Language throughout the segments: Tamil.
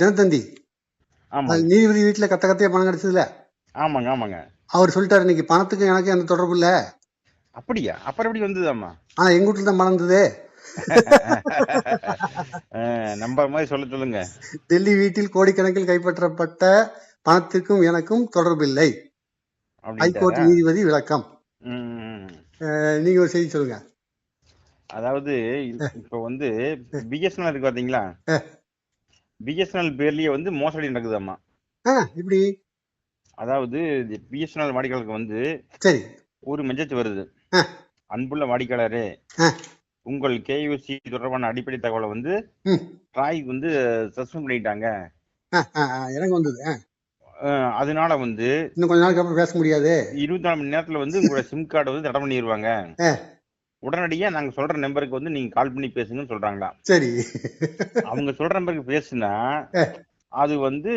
தினத்தந்தி. நீதிபதி வீட்டுல கத்த கத்தையா பணம் கிடைச்சதுல? ஆமாங்க ஆமாங்க. அவர் சொல்லிட்டாரு இன்னைக்கு பணத்துக்கு எனக்கு எந்த தொடர்பு இல்ல. அப்படியா? அப்புறம் எப்படி வந்ததாம்மா? ஆனா எங்க வீட்டுல தான் பணம் இருந்தது. நம்புற மாதிரி சொல்ல சொல்லுங்க. டெல்லி வீட்டில் கோடிக்கணக்கில் கைப்பற்றப்பட்ட பணத்திற்கும் எனக்கும் தொடர்பில்லை ஹைகோர்ட்? நீதிபதி விளக்கம். நீங்க ஒரு செய்தி சொல்லுங்க. அதாவது இப்ப வந்து பிஎஸ்என்எல் இருக்கு பாத்தீங்களா. பிஎஸ்என்எல் பேர்லயே வந்து மோசடி நடக்குதாம்மா ஆ இப்படி அதாவது பிஎஸ்என்எல் வாடிக்கையாளருக்கு வந்து சரி ஒரு மெசேஜ் வருது. அன்புள்ள வாடிக்கையாளரே. உங்கள் கேயூசி தொடர்பான அடிப்படை தகவலை வந்து. ட்ராய் வந்து சஸ்பெண்ட் பண்ணிட்டாங்க எனக்கு வந்தது அதனால வந்து இன்னும் கொஞ்ச நாளுக்கு அப்புறம் பேச முடியாது இருபத்தி நாலு மணி நேரத்துல வந்து உங்களோட சிம் கார்டை வந்து தடை பண்ணிடுவாங்க. உடனடியா நாங்க சொல்ற நம்பருக்கு வந்து நீங்க கால் பண்ணி பேசுங்கன்னு சொல்றாங்களா? சரி. அவங்க சொல்ற நம்பருக்கு பேசுனா. அது வந்து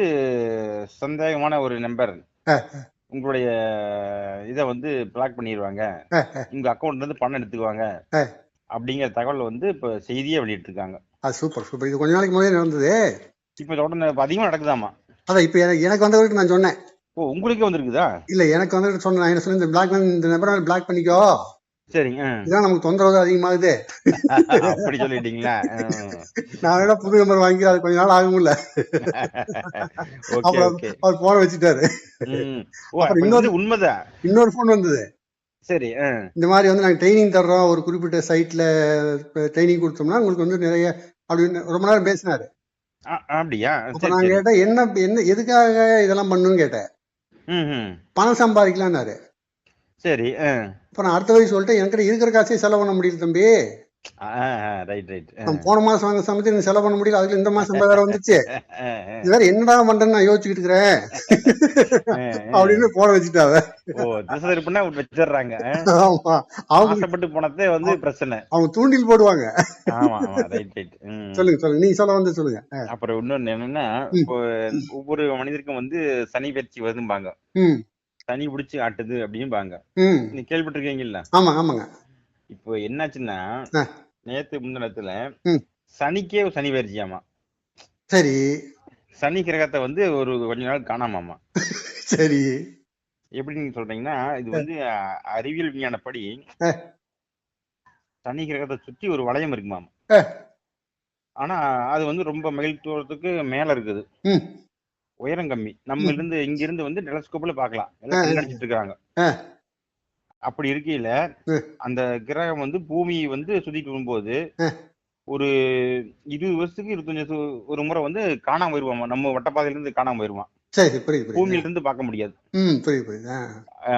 சந்தேகமான ஒரு நம்பர். உங்களுடைய இதை வந்து பிளாக் பண்ணிடுவாங்க. உங்க அக்கௌண்ட்ல இருந்து பணம் எடுத்துக்குவாங்க. அப்படிங்கிற தகவல் வந்து இப்ப செய்தியே வெளியிட்டு இருக்காங்க அது சூப்பர் சூப்பர் இது கொஞ்ச நாளைக்கு முன்னாடி நடந்தது. இப்ப தொடர்ந்து அதிகமா நடக்குதாமா அதான் இப்ப எனக்கு எனக்கு வந்தவருக்கு நான் சொன்னேன். ஓ உங்களுக்கே வந்திருக்குதா? இல்ல எனக்கு வந்துட்டு சொன்னேன். நான் என்ன சொன்னேன்? இந்த பிளாக் இந்த நம்பரை பிளாக் பண்ணிக்கோ. சரிங்க இதான் நமக்கு தொந்தரவு அதிகமாகுது. அப்படி சொல்லிட்டீங்களா? நான் வேணா புது நம்பர் வாங்கி அது கொஞ்ச நாள் ஆகும்ல. அப்புறம் அவர் போன வச்சுட்டாரு. வந்து உண்மைதான் இன்னொரு ஃபோன் வந்தது. சரி. இந்த மாதிரி வந்து நாங்கள் ட்ரைனிங் தர்றோம் ஒரு குறிப்பிட்ட சைட்ல ட்ரைனிங் கொடுத்தோம்னா உங்களுக்கு வந்து நிறைய அப்படின்னு ரொம்ப நேரம் பேசினாரு. அப்படியா? அப்ப நான் கேட்டேன் என்ன என்ன எதுக்காக இதெல்லாம் பண்ணுன்னு கேட்டேன். பணம் சம்பாதிக்கலாம்னாரு. சரி ஆ. அப்ப நான் அடுத்த வழி சொல்லிட்டேன். என்கிட்ட இருக்கிற காசே செலவு பண்ண முடியல தம்பி. ரைட் ரைட் போன மாசம் வாங்க சமைச்சு எனக்கு செலவு பண்ண முடியல. அதுல இந்த மாசம் வேற வந்துச்சு. இது வேற என்னடா பண்றேன்னு நான் யோசிச்சுக்கிட்டு இருக்கிறேன். அப்படின்னு போன வச்சுட்டாவ வச்சிடுறாங்க. ஆமா. அவங்க போனதே வந்து பிரச்சனை. அவங்க தூண்டில் போடுவாங்க. சொல்லுங்க சொல்லுங்க. நீங்க சொல்ல வந்து சொல்லுங்க. அப்புறம் இன்னொன்னு என்னன்னா இப்போ ஒவ்வொரு மனிதருக்கும் வந்து சனி பயிற்சி வருதும்பாங்க சனி பிடிச்சி ஆட்டுது அப்படிம்பாங்க. ம். நீ கேள்விப்பட்டிருக்கீங்கல்ல? ஆமா ஆமாங்க. இப்போ என்னாச்சுன்னா. நேத்து முந்தினத்துல. சனிக்கே சனி பயிற்சியாமா? சரி. சனி கிரகத்தை வந்து ஒரு கொஞ்ச நாள் காணாமாமா? சரி. எப்படி நீங்க சொல்றீங்கன்னா இது வந்து அறிவியல் விஞ்ஞானப்படி. சனி கிரகத்தை சுற்றி ஒரு வளையம் இருக்குமாம். ஆனா அது வந்து ரொம்ப மைல் தூரத்துக்கு மேல இருக்குது. உயரம் கம்மி. நம்ம இருந்து இங்க இருந்து வந்து டெலஸ்கோப்ல பார்க்கலாம் ஆ, எல்லாம் ஆ. கண்ணடிச்சிட்டு இருக்காங்க. அப்படி இருக்கையில. அந்த கிரகம் வந்து பூமி வந்து சுத்திட்டு வரும்போது. ஒரு இருபது வருஷத்துக்கு இருபத்தஞ்சு ஒரு முறை வந்து காணாம போயிருவாமா நம்ம வட்டப்பாதையில இருந்து காணாம போயிருவான். பூமியில இருந்து பார்க்க முடியாது.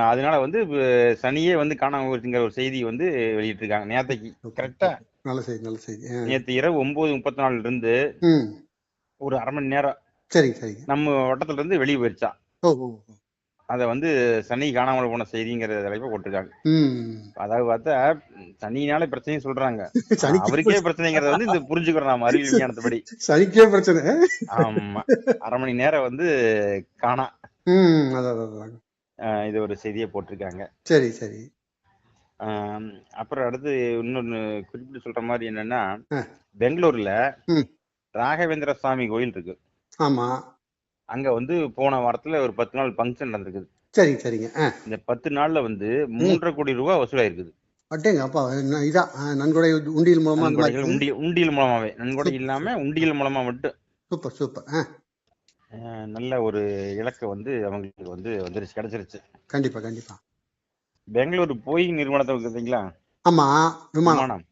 அதனால வந்து சனியே வந்து காணாம போச்சுங்கிற ஒரு செய்தி வந்து வெளியிட்டு இருக்காங்க நேத்தைக்கு. கரெக்டா? நல்ல செய்தி நல்ல செய்தி. நேத்து இரவு ஒன்பது முப்பத்தி நாலுல இருந்து ஒரு அரை மணி நேரம் சரிங்க சரிங்க. நம்ம வட்டத்துல இருந்து வெளியே ஓ. அதை வந்து சனி காணாமல் போன செய்திங்கிற தலைப்பை போட்டிருக்காங்க. அதாவது பார்த்தா சனினால பிரச்சனையும் சொல்றாங்க. அவருக்கே பிரச்சனைங்கிறத வந்து இந்த புரிஞ்சுக்கிறோம் நாம அறிவியல் விஞ்ஞானத்துப்படி. சனிக்கே பிரச்சனை. ஆமா. அரை மணி நேரம் வந்து காணா. இது ஒரு செய்தியை போட்டிருக்காங்க. சரி சரி. அப்புறம் அடுத்து இன்னொன்னு குறிப்பிட்டு சொல்ற மாதிரி என்னன்னா. பெங்களூர்ல. ராகவேந்திர சுவாமி கோயில் இருக்கு. ஆமா. அங்க வந்து போன வாரத்துல ஒரு பத்து நாள் ஃபங்க்ஷன் நடந்திருக்குது. சரிங்க. சரிங்க இந்த பத்து நாள்ல வந்து மூன்றரை கோடி ரூபாய் வசூலாயிருக்குது. அட்டேங்க அப்பா இதான் நன்கொடை உண்டியல் மூலமா உண்டியல் உண்டியல் மூலமாவே. நன்கொடை இல்லாம உண்டியல் மூலமா மட்டும். Super super. நல்ல ஒரு இலக்கை வந்து அவங்களுக்கு வந்து வந்துருச்சு கிடைச்சிருச்சு. கண்டிப்பா கண்டிப்பா. பெங்களூர் போய் நிறுவனத்தை பார்த்தீங்களா ஆமா விமானம்.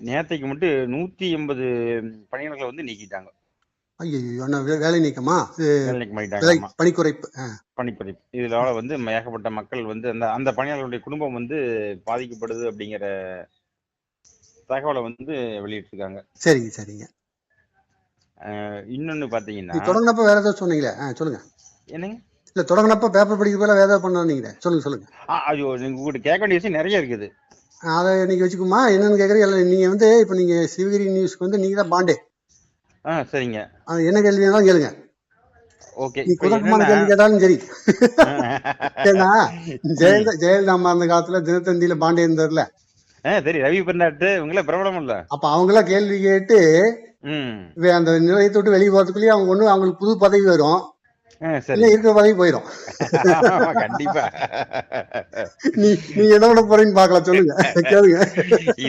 நேத்தைக்கு மட்டும் நூத்தி எண்பது பணியாளர்களை வந்து நீக்கிட்டாங்க. ஐயோ வேலை நீக்கமா? பணிக்குறைப்பு ஆ. பணிப்பறிப்பு இதனால வந்து ஏகப்பட்ட மக்கள் வந்து அந்த அந்த பணியாளர்களுடைய குடும்பம் வந்து பாதிக்கப்படுது அப்படிங்கிற தகவலை வந்து வெளியிட்டிருக்காங்க. சரிங்க சரிங்க. இன்னொன்னு பாத்தீங்கன்னா தொடங்கினப்ப வேற ஏதாவது சொன்னீங்களே? சொல்லுங்க. என்னங்க? இல்ல தொடங்கினப்ப பேப்பர் படிக்கிற போல வேற ஏதாவது பண்ணீங்களே சொல்லுங்க சொல்லுங்க. ஐயோ நீங்க உங்ககிட்ட கேட்க வேண்டிய விஷயம் நிறைய இருக்குது. அதை நீங்க வச்சுக்குமா? என்னன்னு கேக்குறீங்க? நீங்க வந்து இப்ப நீங்க சிவகிரி நியூஸ்க்கு வந்து நீங்க தான் பாண்டே. ஆ சரிங்க. என்ன கேள்வி வேணாலும் கேளுங்க. ஓகே நீ குதர்க்கமான கேள்வி கேட்டாலும் சரி. ஏன்னா ஜெயலலிதா ஜெயலலிதா அம்மா அந்த காலத்துல தினத்தந்தியில பாண்டே இருந்தார்ல. சரி ரவி பெர்னாட்டு இவங்கள பிரபலம் இல்ல. அப்ப அவங்களாம் கேள்வி கேட்டு அந்த நிலையத்தை விட்டு வெளியே போறதுக்குள்ளேயே அவங்க ஒண்ணு அவங்களுக்கு புது பதவி வரும். இல்ல இருக்கிற பதவி போயிடும் ஆமா, கண்டிப்பா. நீ நீங்க என்ன பண்ண போறீங்கன்னு பாக்கலாம் சொல்லுங்க. கேளுங்க.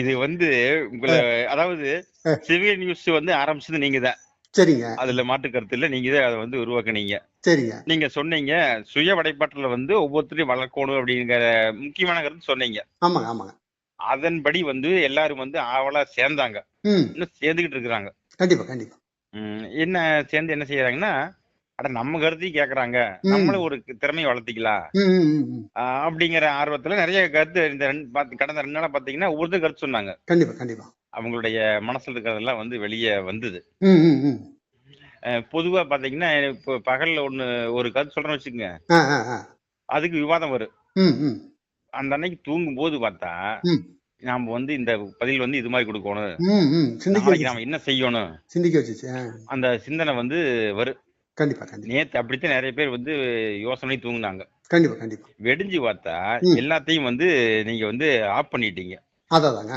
இது வந்து உங்களை அதாவது சிவியல் நியூஸ் வந்து ஆரம்பிச்சது நீங்க தான் சரிங்க. அதுல மாற்று கருத்து இல்ல நீங்க தான் அதை வந்து உருவாக்குனீங்க. சரிங்க. நீங்க சொன்னீங்க சுய படைப்பாற்றல வந்து ஒவ்வொருத்தரையும் வளர்க்கணும் அப்படிங்கிற முக்கியமான கருத்து சொன்னீங்க. ஆமாங்க ஆமாங்க. அதன்படி வந்து எல்லாரும் வந்து ஆவலா சேர்ந்தாங்க. இன்னும் சேர்ந்துகிட்டு இருக்கிறாங்க. கண்டிப்பா கண்டிப்பா. என்ன சேர்ந்து என்ன செய்யறாங்கன்னா அட நம்ம கருத்தையும் கேக்குறாங்க. நம்மளும் ஒரு திறமையை வளர்த்திக்கலாம் அப்படிங்கிற ஆர்வத்துல நிறைய கருத்து இந்த ரெண்டு கடந்த ரெண்டு நாளா பாத்தீங்கன்னா ஒவ்வொருத்தரும் கருத்து சொன்னாங்க. கண்டிப்பா கண்டிப்பா. அவங்களுடைய மனசுல இருக்கிறதெல்லாம் வந்து வெளியே வந்தது. பொதுவா பாத்தீங்கன்னா இப்போ பகல்ல ஒண்ணு ஒரு கருத்து சொல்றேன்னு வச்சுக்கோங்க. அதுக்கு விவாதம் வரும். அந்த அன்னைக்கு தூங்கும் போது பார்த்தா. நாம வந்து இந்த பதில் வந்து இது மாதிரி கொடுக்கணும். நாளைக்கு நாம என்ன செய்யணும்? அந்த சிந்தனை வந்து வரும். கண்டிப்பா கண்டிப்பா. நேத்து அப்படித்தான் நிறைய பேர் வந்து யோசனை தூங்குனாங்க. கண்டிப்பா கண்டிப்பா. வெடிஞ்சு பார்த்தா. எல்லாத்தையும் வந்து நீங்க வந்து ஆஃப் பண்ணிட்டீங்க. அதாதாங்க.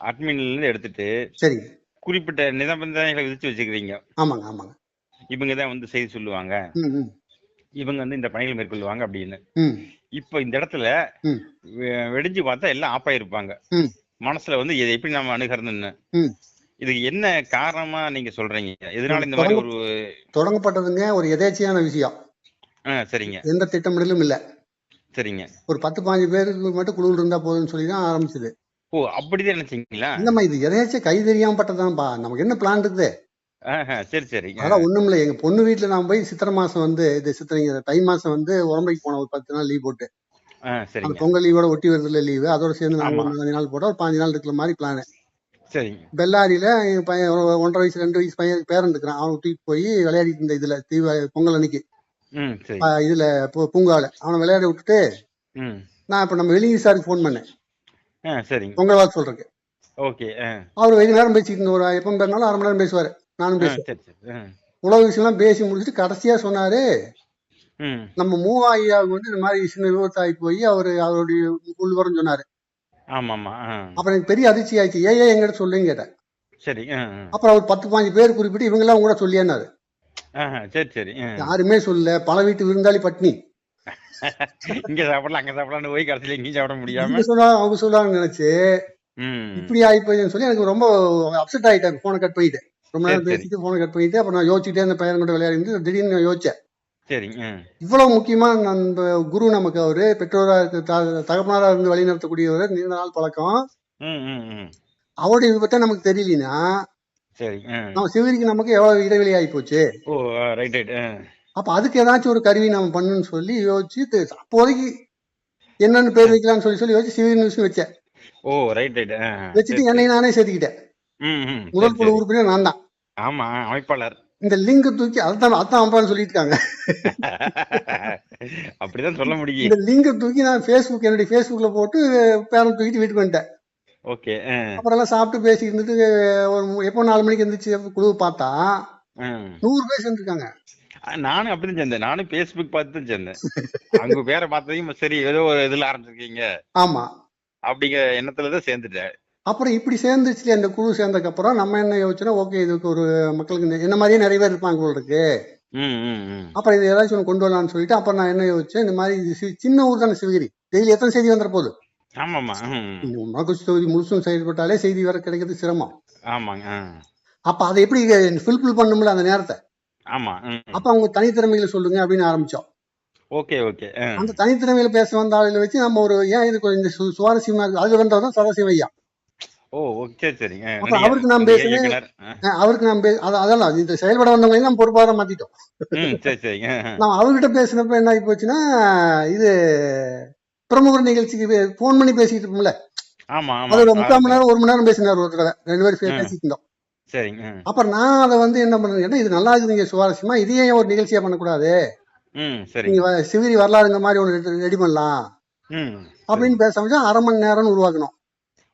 அட்மின்ல இருந்து எடுத்துட்டு சரிங்க குறிப்பிட்ட நிபந்தனைகளை விதிச்சு வச்சுக்கிறீங்க. ஆமாங்க ஆமாங்க. இவங்க தான் வந்து செய்தி சொல்லுவாங்க. இவங்க வந்து இந்த பணிகள் மேற்கொள்வாங்க அப்படின்னு. இப்ப இந்த இடத்துல வெடிஞ்சு பார்த்தா எல்லாம் ஆப் ஆயிருப்பாங்க. ம். மனசுல வந்து எப்படி நம்ம அணுகிறதுன்னு. இதுக்கு என்ன காரணமா நீங்க சொல்றீங்க? எதனால இந்த மாதிரி ஒரு தொடங்கப்பட்டதுங்க ஒரு எதேச்சையான விஷயம். சரிங்க. எந்த திட்டமிடலும் இல்ல. சரிங்க. ஒரு பத்து பாஞ்சு பேருக்கு மட்டும் குழு இருந்தா போதும்னு சொல்லி தான் ஆரம்பிச்சது. ஓ அப்படிதான் நினைச்சீங்களா? இல்லம்மா இது எதேச்சும் கை தெரியாம பட்டதான்ப்பா நமக்கு என்ன பிளான் இருக்குது? சரி சரி. அதெல்லாம் ஒண்ணும் இல்லை. எங்க பொண்ணு வீட்டுல நான் போய் சித்திரை மாசம் வந்து இது சித்திரைங்க தை மாசம் வந்து உடம்பைக்கு போன ஒரு பத்து நாள் லீவ் போட்டு. பொங்கல் லீவோட ஒட்டி வருதுல லீவு அதோட சேர்ந்து நாலஞ்சு நாள் போட்டா ஒரு பாஞ்சு நாள் இருக்கிற மாதிரி பிளான் சரிங்க. பெல்லாரியில என் பையன் ஒரு ஒன்றரை வயசு ரெண்டு வயசு பையன் பேரன் இருக்கிறான். அவனை தூக்கிட்டு போய் விளையாடிட்டு இருந்த இதுல தீவ பொங்கல் அன்னைக்கு. ம் சரி. ஆ, இதுல பூ- பூங்கால அவனை விளையாட விட்டுட்டு ம். நான் இப்ப நம்ம வெளியே சாருக்கு ஃபோன் பண்ணேன். ஆ சரிங்க. பொங்கல் வாழ்த்து சொல்றதுக்கு ஓகே ஆ. அவர் வெகு நேரம் பேசிட்டு இருந்த ஒரு எப்போ பேசினாலும் அரை மணி நேரம் பேசுவாரு. நானும் ஆ, பேசுவேன். சரி சரி ஆ, உலக விஷயம்லாம் பேசி முடிச்சுட்டு கடைசியா சொன்னாரு ம். நம்ம மூவா ஐயாவுக்கு வந்து இந்த மாதிரி சின்ன விபத்தாகி போய் அவரு அவருடைய உள்வரம் சொன்னாரு. அப்புறம் எனக்கு பெரிய அதிர்ச்சி ஆயிடுச்சு. ஏன் ஏன் எங்கிட்ட சொல்லுன்னு கேட்டேன். சரி. அப்புறம் அவர் பத்து பாஞ்சு பேர் குறிப்பிட்டு இவங்க எல்லாம் கூட சொல்லியானாரு. ஆஹா, சரி சரி. யாருமே சொல்லல. பல வீட்டு விருந்தாளி பட்னி. இங்க சாப்பிடலாம் அங்க சாப்பிடலாம்னு போய் கடைசியில எங்கேயும் சாப்பிட முடியாம. அவங்க சொல்லுவாங்கன்னு நினைச்சு இப்படி ஆகி போயின்னு சொல்லி எனக்கு ரொம்ப அப்செட் ஆயிட்டேன். போனை கட் பண்ணிட்டு. ரொம்ப நேரம். பேசிட்டு போனை கட் பண்ணிட்டு அப்புறம் நான் யோசிச்சுட்டே அந்த பையன் கூட விளையாடி திடீர்னு யோசிச்சேன். சரி ஆ. இவ்வளவு முக்கியமா நம்ம குரு நமக்கு அவரு பெற்றோரா இருக்கு தகப்பனாரா இருந்து வழி நடத்தக்கூடியவர் நீண்ட நாள் பழக்கம். அவருடைய விபத்தை நமக்கு தெரியலனா சரி நம்ம சிவரிக்கு நமக்கு எவ்வளவு இடைவெளி ஆகி போச்சு அப்ப அதுக்கு ஏதாச்சும் ஒரு கருவி நம்ம பண்ணணும்னு சொல்லி யோசிச்சு அப்போதைக்கு என்னன்னு பேர் வைக்கலாம்னு சொல்லி சொல்லி யோசிச்சு சிவரி நியூஸ் வச்சேன். ஓ ரைட் ரைட் வச்சுட்டு என்னை நானே சேர்த்துக்கிட்டேன். முதல் குழு. உறுப்பினர் நான் தான். ஆமா அமைப்பாளர். இந்த லிங்க் தூக்கி அதான் அதான் அம்பான்னு சொல்லிட்டு இருக்காங்க அப்படிதான் சொல்ல முடியும். இந்த லிங்கை தூக்கி நான் ஃபேஸ்புக் என்னுடைய ஃபேஸ்புக்ல போட்டு பேரன் தூக்கிட்டு வீட்டுக்கு வந்துட்டேன். ஓகே அப்புறம் எல்லாம் சாப்பிட்டு பேசி இருந்துட்டு ஒரு எப்போ நாலு மணிக்கு எந்திரிச்சு குழு பார்த்தா நூறு பேர் சேர்ந்துருக்காங்க. நானும் அப்படிதான் சேர்ந்தேன். நானும் பேஸ்புக் பார்த்து தான் சேர்ந்தேன். அங்க பேர பார்த்ததையும் சரி ஏதோ ஒரு இதுல ஆரம்பிச்சிருக்கீங்க. ஆமா. அப்படிங்கிற எண்ணத்துல தான் சேர்ந்துட்டேன். அப்புறம் இப்படி சேர்ந்துச்சு அந்த குழு சேர்ந்ததுக்கு அப்புறம் நம்ம என்ன யோசிச்சோன்னா ஓகே இதுக்கு ஒரு மக்களுக்கு என்ன மாதிரியே நிறைய பேர் இருப்பாங்க போல இருக்கு. ம் அப்புறம் இது ஏதாச்சும் ஒன்று கொண்டு வரலாம்னு சொல்லிட்டு அப்புறம் நான் என்ன யோசிச்சேன் இந்த மாதிரி இது சின்ன ஊர் தானே சிவகிரி. டெய்லி எத்தனை செய்தி வந்துட போகுது? ஆமாமா ம். மகுச்சி தொகுதி முழுசும் செயல்பட்டாலே செய்தி வர கிடைக்கிறது சிரமம். ஆமாங்க. அப்ப அதை எப்படி ஃபில்பில் பண்ணும்ல அந்த நேரத்தை? ஆமா அப்ப அவங்க தனித்திறமைகளை சொல்லுங்க அப்படின்னு ஆரம்பிச்சோம். Okay okay. அந்த தனித்திறமையில பேச வந்த ஆளுகளை வச்சு நம்ம ஒரு ஏன் இது கொஞ்சம் இந்த சுவாரஸ்யமா இருக்கு? அதுல வந்தவர் தான் சதாசிவம் ஐயா. ஓ சரி. சரிங்க அவருக்கு. ஆ. அஹ் அவருக்கு நான் பே- அத- அதெல்லாம் இந்த செயல்பட வந்தவங்களையும் நம்ம பொறுப்பாக மாத்திட்டோம். சரி சரிங்க. நான் அவர்கிட்ட பேசினப்ப என்ன ஆகி போச்சுன்னா இது பிரமுகர் நிகழ்ச்சிக்கு ஃபோன் பண்ணி பேசிட்டு இருப்போம்ல. ஆமா ஆமா. அது ஒரு முக்கால் மணி நேரம் ஒரு மணி நேரம் பேசினார் ஒரு தடவை ரெண்டு பேரும். பேசிட்டு இருந்தோம். சரிங்க. அப்புறம் நான் அதை வந்து என்ன பண்ணேன்னு கேட்டா இது நல்லா இருக்குதுங்க சுவாரஸ்யமா? இதையே ஏன் ஒரு நிகழ்ச்சியா பண்ணக்கூடாது? நீங்க சிவிரி வரலாறுங்க மாதிரி ஒன்று ரெடி பண்ணலாம். அப்படின்னு பேச ஆரம்பிச்சா அரை மணி நேரம்னு உருவாக்கணும்